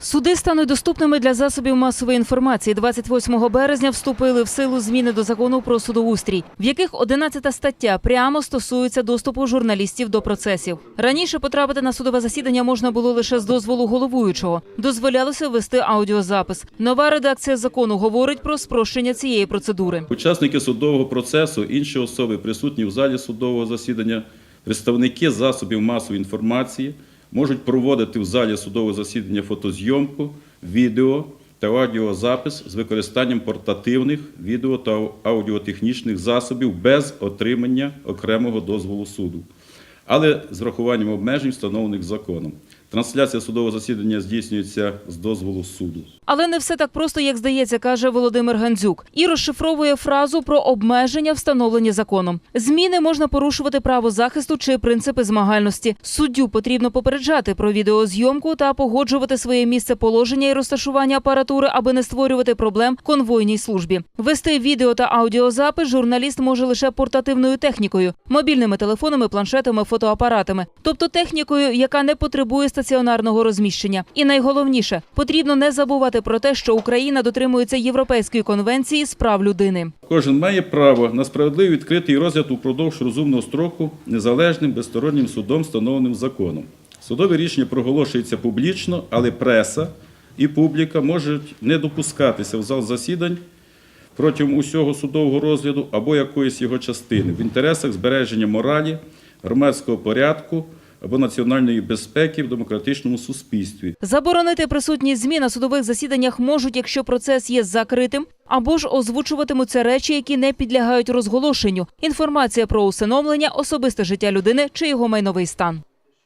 Суди стануть доступними для засобів масової інформації. 28 березня вступили в силу зміни до закону про судоустрій, в яких 11 стаття прямо стосується доступу журналістів до процесів. Раніше потрапити на судове засідання можна було лише з дозволу головуючого. Дозволялося ввести аудіозапис. Нова редакція закону говорить про спрощення цієї процедури. Учасники судового процесу, інші особи, присутні в залі судового засідання, представники засобів масової інформації можуть проводити в залі судового засідання фотозйомку, відео та аудіозапис з використанням портативних відео та аудіотехнічних засобів без отримання окремого дозволу суду, але з врахуванням обмежень, встановлених законом. Трансляція судового засідання здійснюється з дозволу суду. Але не все так просто, як здається, каже Володимир Гандзюк, і розшифровує фразу про обмеження, встановлені законом. Зміни можна порушувати право захисту чи принципи змагальності. Суддю потрібно попереджати про відеозйомку та погоджувати своє місце положення і розташування апаратури, аби не створювати проблем конвойній службі. Вести відео та аудіозапис журналіст може лише портативною технікою, мобільними телефонами, планшетами, фотоапаратами, тобто технікою, яка не потребує стаціонарного розміщення. І найголовніше потрібно не забувати про те, що Україна дотримується Європейської конвенції з прав людини. Кожен має право на справедливий відкритий розгляд упродовж розумного строку незалежним безстороннім судом, встановленим законом. Судове рішення проголошується публічно, але преса і публіка можуть не допускатися в зал засідань протягом усього судового розгляду або якоїсь його частини в інтересах збереження моралі, громадського порядку або національної безпеки в демократичному суспільстві. Заборонити присутність ЗМІ на судових засіданнях можуть, якщо процес є закритим, або ж озвучуватимуться речі, які не підлягають розголошенню. Інформація про усиновлення, особисте життя людини чи його майновий стан.